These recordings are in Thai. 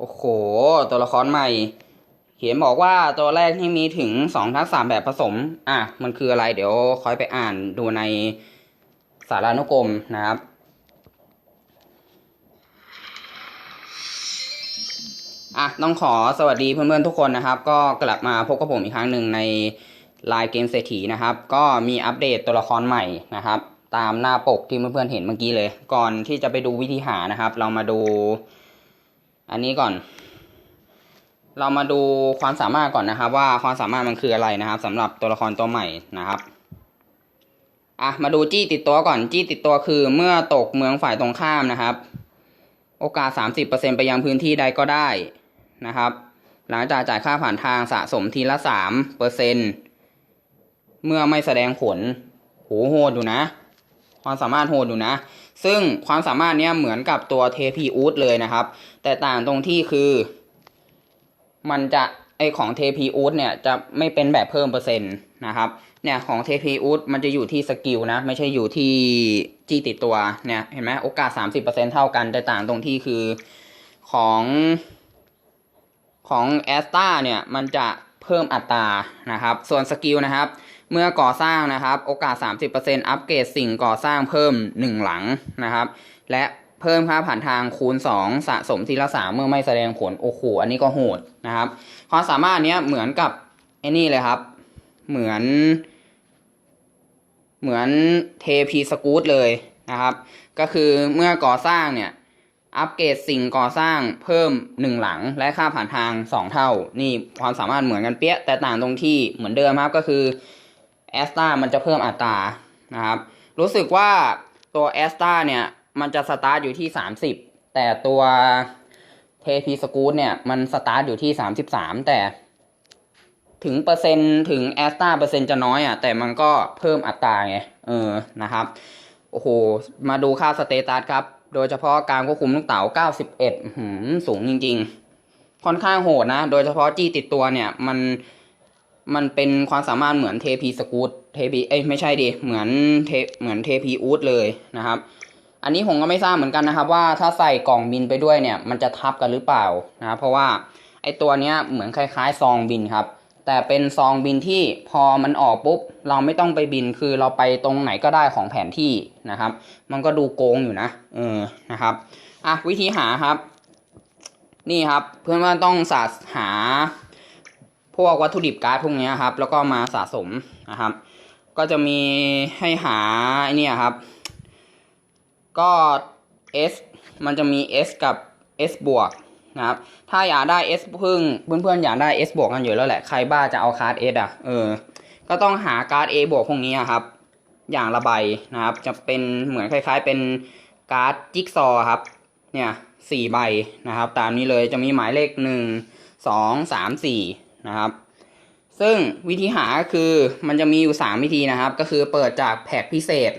โอ้โห ตัวละครใหม่ เขียนบอกว่าตัวแรกที่มีถึงสองทักษะแบบผสม อะ มันคืออะไร เดี๋ยวคอยไปอ่านดูในสารานุกรมนะครับ อะ ต้องขอสวัสดีเพื่อนๆทุกคนนะครับ ก็กลับมาพบกับผมอีกครั้งหนึ่งในไลน์เกมเศรษฐีนะครับ ก็มีอัปเดตตัวละครใหม่นะครับ ตามหน้าปกที่เพื่อนๆเห็นเมื่อกี้เลย ก่อนที่จะไปดูวิธีหานะครับ เรามาดู อันนี้ก่อน เรามาดูความสามารถก่อนนะครับ ว่าความสามารถมันคืออะไรนะครับสำหรับตัวละครตัวใหม่นะครับอะมาดูจี้ติดตัวก่อนจี้ติดตัวคือ เมื่อตกเมืองฝ่ายตรงข้ามนะครับ โอกาส 30%ไปยังพื้นที่ใดก็ได้นะครับ หลังจากจ่ายค่าผ่านทางสะสมทีละ3เปอร์เซ็นเมื่อไม่แสดงผลโหโหดอยู่นะ ความสามารถโหดอยู่นะ ซึ่งความสามารถเนี้ยเหมือนกับตัวเทพีอูดเลยนะครับ แต่ต่างตรงที่คือ มันจะไอของเทพีอูดเนี่ยจะไม่เป็นแบบเพิ่มเปอร์เซ็นต์นะครับ เนี่ยของเทพีอูดมันจะอยู่ที่สกิลนะ ไม่ใช่อยู่ที่จี้ติดตัวเนี่ยเห็นไหมโอกาส 30%เท่ากัน แต่ต่างตรงที่คือของของแอสตาเนี่ยมันจะ พิ่มอัตรานะครับ ส่วนสกิลนะครับ เมื่อก่อสร้างนะครับ โอกาส 30%อัปเกรดสิ่งก่อสร้างเพิ่ม 1 หลังนะครับ และเพิ่มค่าผ่านทางคูณ 2 สะสมทีละสามเมื่อไม่แสดงผล โอ้โห อันนี้ก็โหดนะครับ ความสามารถเนี้ยเหมือนกับไอ้นี่เลยครับ เหมือน เหมือนเทพีสกูตเลยนะครับ ก็คือเมื่อก่อสร้างเนี่ย อัปเกรดสิ่งก่อสร้างเพิ่มหนึ่งหลังและค่าผ่านทางสองเท่า นี่ความสามารถเหมือนกันเปี้ยแต่ต่างตรงที่เหมือนเดิมครับก็คือแอสตามันจะเพิ่มอัตรานะครับ รู้สึกว่าตัวแอสตาเนี่ย มันจะสตาร์ทอยู่ที่สามสิบแต่ตัวเทพีสกูตเนี่ย มันสตาร์ทอยู่ที่สามสิบสามแต่ถึงเปอร์เซ็นต์ถึงแอสตาเปอร์เซ็นต์จะน้อยอะ แต่มันก็เพิ่มอัตราไง เออนะครับ โอ้โห มาดูค่าสเตตัสครับ โดยเฉพาะการควบคุมลูกเต๋า91หืมสูงจริง ๆ ค่อนข้างโหดนะ โดยเฉพาะจี้ติดตัวเนี่ย มัน มันเป็นความสามารถเหมือนเทพีสกูตเทพีเอ้ยไม่ใช่ดิ เหมือนเทเหมือนเทพีอูดเลยนะครับ อันนี้ผมก็ไม่ทราบเหมือนกันนะครับ ว่าถ้าใส่กล่องบินไปด้วยเนี่ย มันจะทับกันหรือเปล่านะครับเพราะว่าไอตัวเนี้ยเหมือนคล้ายๆซองบินครับ แต่เป็นซองบินที่พอมันออกปุ๊บ เราไม่ต้องไปบินคือเราไปตรงไหนก็ได้ของแผนที่นะครับ มันก็ดูโกงอยู่นะเออนะครับอะวิธีหาครับ นี่ครับเพื่อนๆต้องสะหา พวกวัตถุดิบการ์ดพวกนี้ครับ แล้วก็มาสะสมนะครับ ก็จะมีให้หาไอเนี่ยครับ ก็ S มันจะมี S กับ S บวก นะครับ ถ้าอยากได้ S พึ่งเพื่อนๆอยากได้ S บวกกันอยู่แล้วแหละ ใครบ้าจะเอาคาร์ด S อะ เออ ก็ต้องหาการ์ด A บวกพวกนี้อะครับ อย่างละใบนะครับ จะเป็นเหมือนคล้าย ๆ เป็นการ์ดจิ๊กซอครับ เนี่ยสี่ใบนะครับ ตามนี้เลยจะมีหมายเลขหนึ่งสองสามสี่นะครับ ซึ่งวิธีหาก็คือมันจะมีอยู่สามวิธีนะครับ ก็คือเปิดจากแพ็กพิเศษ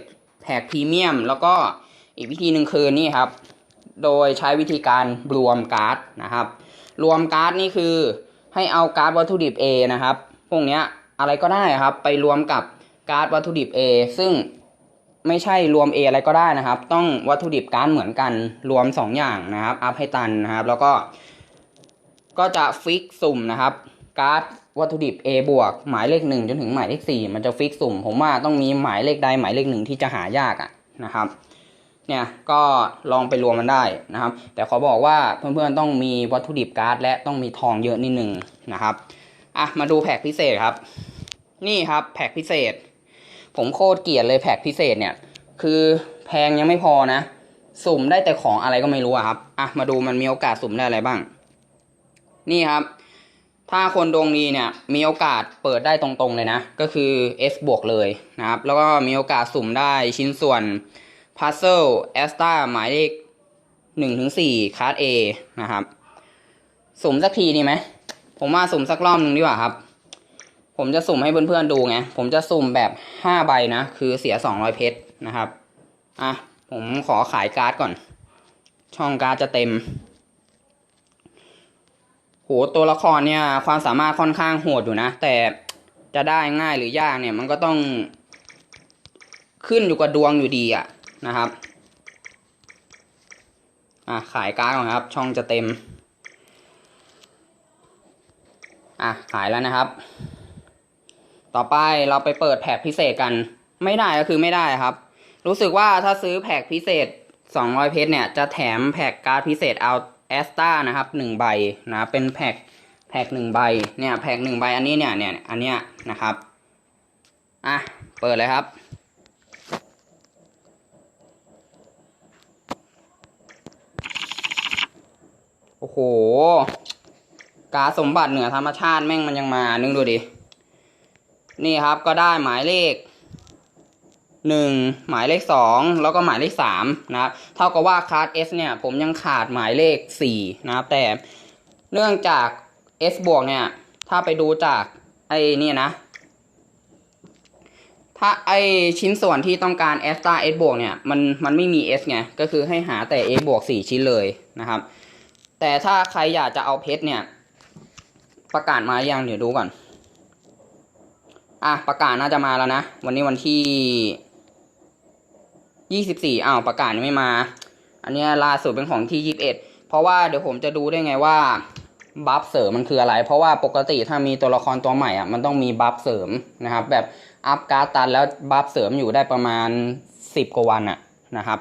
แพ็กพรีเมียม แล้วก็อีกวิธีหนึ่งคือนี่ครับ โดยใช้วิธีการรวมการ์ดนะครับ รวมการ์ดนี่คือให้เอาการ์ดวัตถุดิบ A นะครับ พวกเนี้ยอะไรก็ได้ครับ ไปรวมกับการ์ดวัตถุดิบ A ซึ่งไม่ใช่รวม A อะไรก็ได้นะครับ ต้องวัตถุดิบการ์ดเหมือนกันรวม 2 อย่างนะครับ อัพให้ตันนะครับ แล้วก็ก็จะฟิกสุ่มนะครับการ์ดวัตถุดิบ A บวกหมายเลขหนึ่งจนถึงหมายเลขสี่มันจะฟิกสุ่ม ผมว่าต้องมีหมายเลขใดหมายเลขหนึ่งที่จะหายากอะนะครับ เนี่ยก็ลองไปรวมมันได้นะครับ แต่ขอบอกว่าเพื่อนๆต้องมีวัตถุดิบการ์ด และต้องมีทองเยอะนิดนึงนะครับอะมาดูแพ็กพิเศษครับ นี่ครับแพ็กพิเศษ ผมโคตรเกลียดเลยแพ็กพิเศษเนี่ย คือแพงยังไม่พอนะ สุ่มได้แต่ของอะไรก็ไม่รู้ครับอะมาดูมันมีโอกาสสุ่มได้อะไรบ้าง นี่ครับ ถ้าคนดวงดีเนี่ยมีโอกาสเปิดได้ตรงๆเลยนะ ก็คือ S บวกเลยนะครับ แล้วก็มีโอกาสสุ่มได้ชิ้นส่วน Puzzle a s t a หมายเลขหนึ่งถึงสี่คาร์ด A นะครับ สุ่มสักทีดีไหม ผมว่าสุ่มสักรอบหนึ่งดีกว่าครับ ผมจะสุ่มให้เพื่อนๆดูไง ผมจะสุ่มแบบห้าใบนะ คือเสียสองร้อยเพชรนะครับ อะ ผมขอขายการ์ดก่อน ช่องการ์ดจะเต็ม โห ตัวละครเนี่ย ความสามารถค่อนข้างโหดอยู่นะ แต่จะได้ง่ายหรือยากเนี่ย มันก็ต้องขึ้นอยู่กับดวงอยู่ดีอะ นะครับอะขายการ์ดก่อนครับ ช่องจะเต็มอะขายแล้วนะครับ ต่อไปเราไปเปิดแพ็กพิเศษกัน ไม่ได้ก็คือไม่ได้ครับ รู้สึกว่าถ้าซื้อแพ็กพิเศษ 200 เพชรเนี่ย จะแถมแพ็กการ์ดพิเศษเอาแอสตานะครับหนึ่งใบนะเป็นแพ็กแพ็กหนึ่งใบเนี่ยแพ็กหนึ่งใบอันนี้เนี่ยเนี่ยอันเนี้ยนะครับอะเปิดเลยครับ โหการสมบัติเหนือธรรมชาติแม่งมันยังมานึกดูดิ นี่ครับก็ได้หมายเลขหนึ่งหมายเลขสองแล้วก็หมายเลขสามนะครับเท่ากับว่าคาร์ด S เนี่ย ผมยังขาดหมายเลขสี่นะครับ แต่เนื่องจาก S บวกเนี่ย ถ้าไปดูจากไอ้นี่นะ ถ้าไอชิ้นส่วนที่ต้องการ S ตา S บวกเนี่ย มันมันไม่มี S ไงก็คือให้หาแต่ A บวกสี่ชิ้นเลยนะครับ แต่ถ้าใครอยากจะเอาเพชรเนี่ย ประกาศมายังเดี๋ยวดูก่อน อะประกาศน่าจะมาแล้วนะ วันนี้วันที่ยี่สิบสี่อ้าวประกาศยังไม่มา อันเนี้ยล่าสุดเป็นของที่ยี่สิบเอ็ดเพราะว่าเดี๋ยวผมจะดูได้ไงว่าบัฟเสริมมันคืออะไร เพราะว่าปกติถ้ามีตัวละครตัวใหม่อะมันต้องมีบัฟเสริมนะครับ แบบอัพการ์ดตันแล้วบัฟเสริมอยู่ได้ประมาณสิบกว่าวันอะนะครับ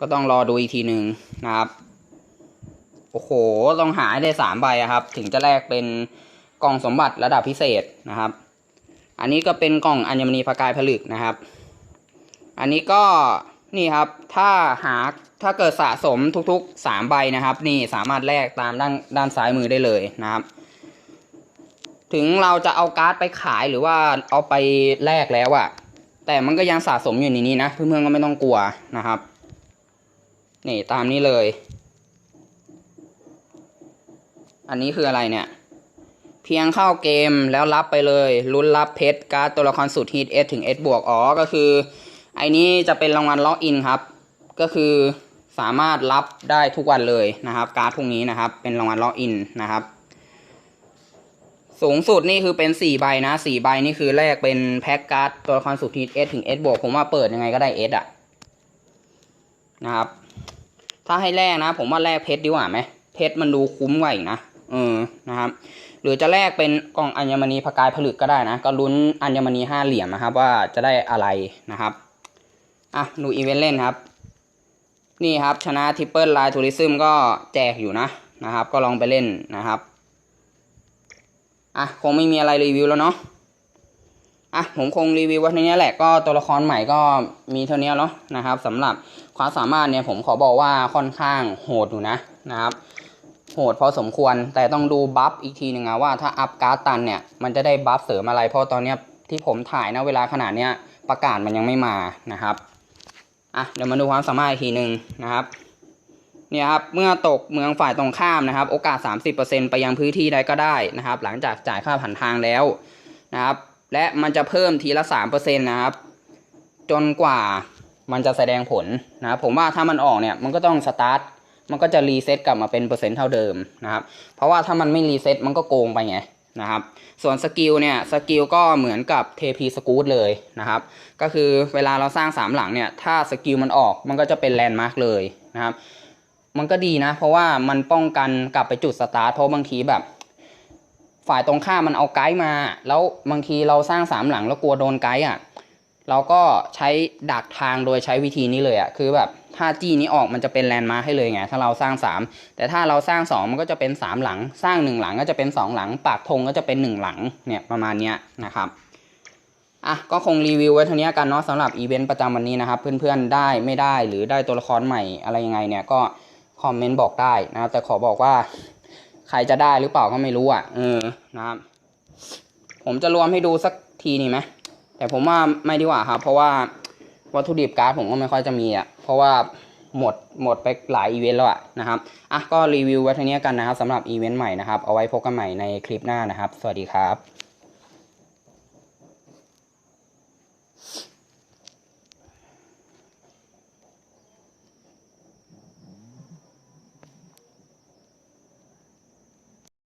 ก็ต้องรอดูอีกทีหนึ่งนะครับ โอ้โหต้องหาได้สามใบอะครับ ถึงจะแลกเป็นกล่องสมบัติระดับพิเศษนะครับ อันนี้ก็เป็นกล่องอัญมณีประกายผลึกนะครับ อันนี้ก็นี่ครับถ้าหาถ้าเกิดสะสมทุกๆสามใบนะครับ นี่สามารถแลกตามด้านด้านซ้ายมือได้เลยนะครับ ถึงเราจะเอาการ์ดไปขายหรือว่าเอาไปแลกแล้วอะแต่มันก็ยังสะสมอยู่ในนี้นะเพื่อนๆก็ไม่ต้องกลัวนะครับ นี่ตามนี้เลย อันนี้คืออะไรเนี่ย เพียงเข้าเกมแล้วรับไปเลยลุ้นรับเพชรการ์ดตัวละครสุดฮิต S ถึง S บวกอ๋อก็คือ ไอ้นี้จะเป็นรางวัลล็อกอินครับ ก็คือสามารถรับได้ทุกวันเลยนะครับ การ์ดพวกนี้นะครับ เป็นรางวัลล็อกอินนะครับ สูงสุดนี่คือเป็น4ใบนะ4ใบนี่คือแลกเป็นแพ็กการ์ดตัวละครสุดฮิต S ถึง S บวกผมว่าเปิดยังไงก็ได้ S อะนะครับ ถ้าให้แลกนะ ผมว่าแลกเพชรดีกว่าไหมเพชรมันดูคุ้มกว่าอีกนะ เออนะครับ หรือจะแลกเป็นกล่องอัญมณีประกายผลึกก็ได้นะ ก็ลุ้นอัญมณีห้าเหลี่ยมนะครับ ว่าจะได้อะไรนะครับอะดูอีเวนต์เล่นครับ นี่ครับชนะทิปเปิลไลน์ทัวริซึมก็แจกอยู่นะนะครับ ก็ลองไปเล่นนะครับอะคงไม่มีอะไรรีวิวแล้วเนาะอะผมคงรีวิวไว้เท่านี้แหละก็ตัวละครใหม่ก็มีเท่านี้เนาะนะครับสำหรับความสามารถเนี่ยผมขอบอกว่าค่อนข้างโหดอยู่นะนะครับ โหดพอสมควร แต่ต้องดูบัฟอีกทีหนึ่งอะว่าถ้าอัพการ์ดตันเนี่ย มันจะได้บัฟเสริมอะไร เพราะตอนเนี้ยที่ผมถ่ายนะเวลาขนาดเนี้ยประกาศมันยังไม่มานะครับอะเดี๋ยวมาดูความสามารถอีกทีหนึ่งนะครับเนี่ยครับเมื่อตกเมืองฝ่ายตรงข้ามนะครับ โอกาส 30%ไปยังพื้นที่ใดก็ได้นะครับ หลังจากจ่ายค่าผ่านทางแล้วนะครับ และมันจะเพิ่มทีละ 3%นะครับ จนกว่ามันจะแสดงผลนะครับผมว่าถ้ามันออกเนี่ยมันก็ต้องสตาร์ท มันก็จะรีเซ็ตกลับมาเป็นเปอร์เซ็นต์เท่าเดิมนะครับ เพราะว่าถ้ามันไม่รีเซ็ตมันก็โกงไปไงนะครับ ส่วนสกิลเนี่ยสกิลก็เหมือนกับเทพีสกูตเลยนะครับ ก็คือเวลาเราสร้างสามหลังเนี่ย ถ้าสกิลมันออกมันก็จะเป็นแลนด์มาร์กเลยนะครับ มันก็ดีนะ เพราะว่ามันป้องกันกลับไปจุดสตาร์ทเพราะบางทีแบบ ฝ่ายตรงข้ามมันเอาไกด์มา แล้วบางทีเราสร้างสามหลังแล้วกลัวโดนไกด์อะเราก็ใช้ดักทางโดยใช้วิธีนี้เลยอะคือแบบ ถ้าจี้นี้ออกมันจะเป็นแลนด์มาร์คให้เลยไง ถ้าเราสร้างสามแต่ถ้าเราสร้างสองมันก็จะเป็นสามหลัง สร้างหนึ่งหลังก็จะเป็นสองหลัง ปากธงก็จะเป็นหนึ่งหลัง เนี่ยประมาณเนี้ยนะครับ อะ ก็คงรีวิวไว้เท่านี้กันเนาะสำหรับอีเวนต์ประจำวันนี้นะครับ เพื่อนๆได้ไม่ได้หรือได้ตัวละครใหม่อะไรยังไงเนี่ยก็คอมเมนต์บอกได้นะครับ แต่ขอบอกว่า ใครจะได้หรือเปล่าก็ไม่รู้อะเออนะครับ ผมจะรวมให้ดูสักทีนี่ไหมแต่ผมว่าไม่ดีกว่าครับ เพราะว่า วัตถุดิบการ์ดผมก็ไม่ค่อยจะมีอะเพราะว่าหมดหมดไปหลายอีเวนต์แล้วอะนะครับอะก็รีวิวไว้เท่านี้กันนะครับสำหรับอีเวนต์ใหม่นะครับเอาไว้พบกันใหม่ในคลิปหน้านะครับ สวัสดีครับ